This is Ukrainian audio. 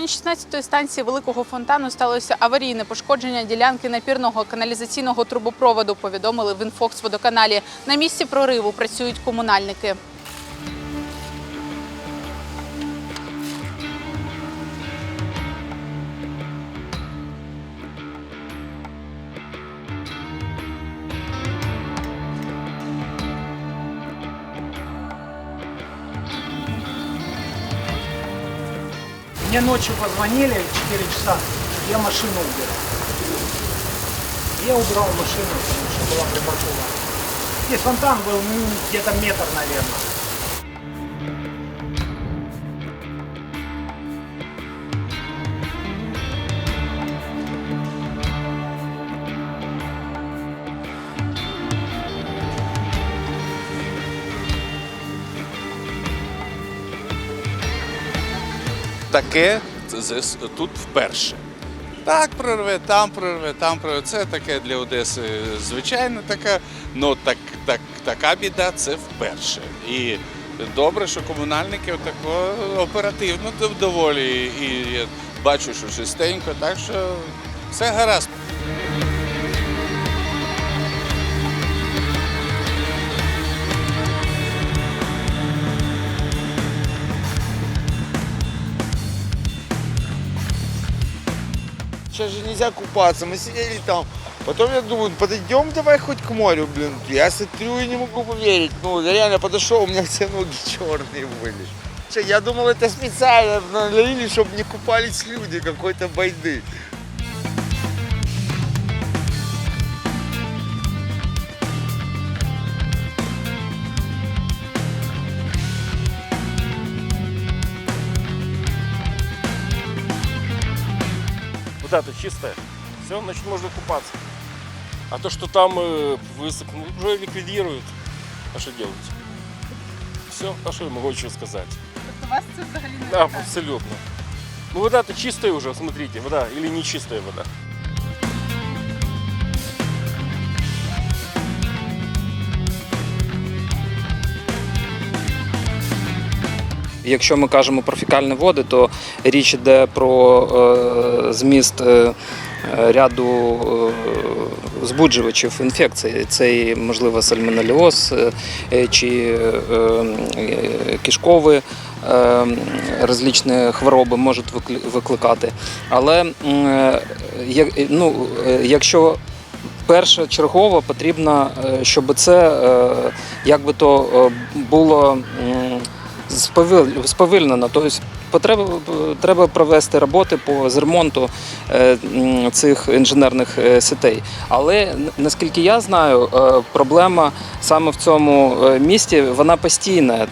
районі 16-ї станції Великого фонтану сталося аварійне пошкодження ділянки напірного каналізаційного трубопроводу. Повідомили в інфокс-водоканалі. На місці прориву працюють комунальники. Мне ночью позвонили в 4 часа, я машину убирал. Я убрал машину, потому что была припаркована. Здесь фонтан был ну, где-то метр, наверное. Таке тут вперше. Так прорве, там прорве, там прорве. Це таке для Одеси звичайно така, але так, так, така біда це вперше. І добре, що комунальники отако оперативно доволі. І я бачу, що чистенько, так що все гаразд. Сейчас же нельзя купаться, мы сидели там. Потом я думаю, подойдем давай хоть к морю, блин. Я смотрю и не могу поверить. Ну, я реально подошел, у меня все ноги черные были. Че, Я думал, это специально налили, чтобы не купались люди какой-то байды. Вода-то чистая. Все, значит, можно купаться. А то, что там э, высып, ну, уже ликвидируют. А что делать? Все, а что я могу еще сказать? Тобто вас це взагалі не Да, абсолютно. Ну вода-то чистая уже, смотрите, вода или нечистая вода. Якщо ми кажемо про фекальні води, то річ йде про е, зміст е, ряду е, збуджувачів інфекції. Це і, можливо сальмонельоз е, чи кишкові е, розлічні хвороби можуть викликати. Але ну, якщо першочергово потрібно, е, щоб це як би то було. Сповільнено. Тобто потреба, треба провести роботи по з ремонту е, цих інженерних е, сетей. Але наскільки я знаю, е, проблема саме в цьому місті вона постійна.